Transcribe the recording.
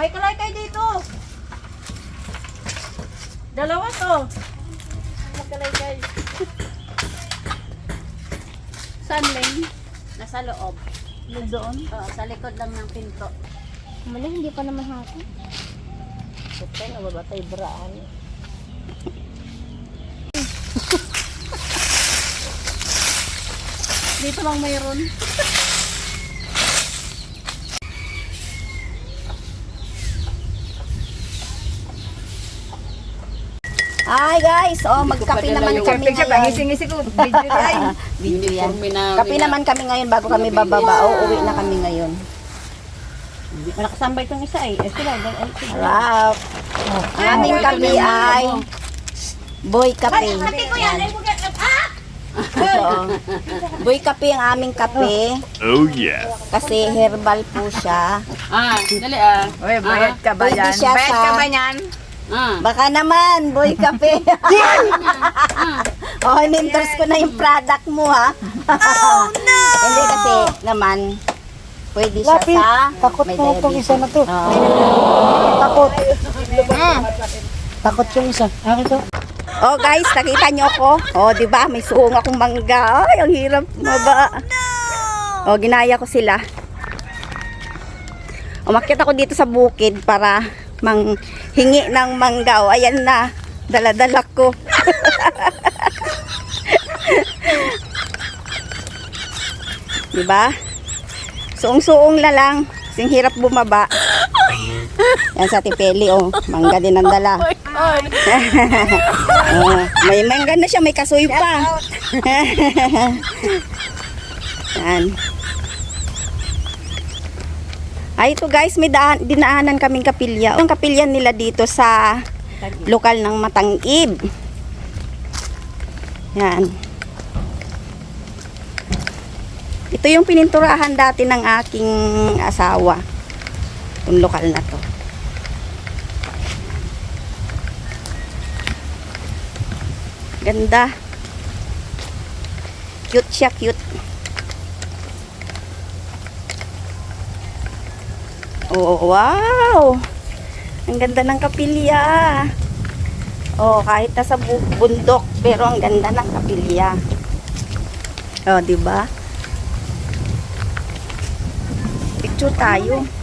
May kalay kayo dito. Dalawa to. Magkalay kayo. Saan, Lane? Nasa loob. Doon? Oo, sa likod lang ng pinto. Mali, hindi pa naman hapon. Ito, nababatay braan. Dito lang mayroon. Hi guys, oh magkape naman kami ngayon. Ngisi-ngisi ko, video. Video yan. Na Kape naman kami ngayon bago kami bababa. O, uwi na kami ngayon. Nakasambay itong isa eh. Eh, sila. ay. Harap. Ang aming kape ay boy kape. Yan. Boy kape ang aming kape Oh yes. kasi herbal po siya. Ah, dali ah. Uy, bayad ka ba Pwede yan? siya Bayad sa- ka ba yan? Ah. Baka naman, boy kape. oh, in-endorse ko na yung product mo ha. Oh no! Hindi kasi naman, pwede siya sa Takot may mo itong diabetes. isa na to. Oo. Takot. Takot yung isa. Akin to. Oh guys, nakita niyo ako. Oh, 'di ba? May suong akong mangga. Ay, ang hirap maba. Oh, ginaya ko sila. Umakyat ako dito sa bukid para manghingi ng mangga. Oh, ayan na. Daladala ko. Di ba? Suong-suong la lang. Sing hirap bumaba. Yan sa tipeli, oh. Mangga din ang dala. Oh, may mangga na siya, may kasoy pa. Yan. Ay, ito guys, may daan, dinaanan kaming kapilya. Ang kapilya nila dito sa lokal ng Matangib. Yan. Ito yung pininturahan dati ng aking asawa. Itong lokal na to. Ganda. Cute siya, cute. Oh, wow! Ang ganda ng kapilya. Oh, kahit nasa bu- bundok, pero ang ganda ng kapilya. Oh, di ba? Picture tayo.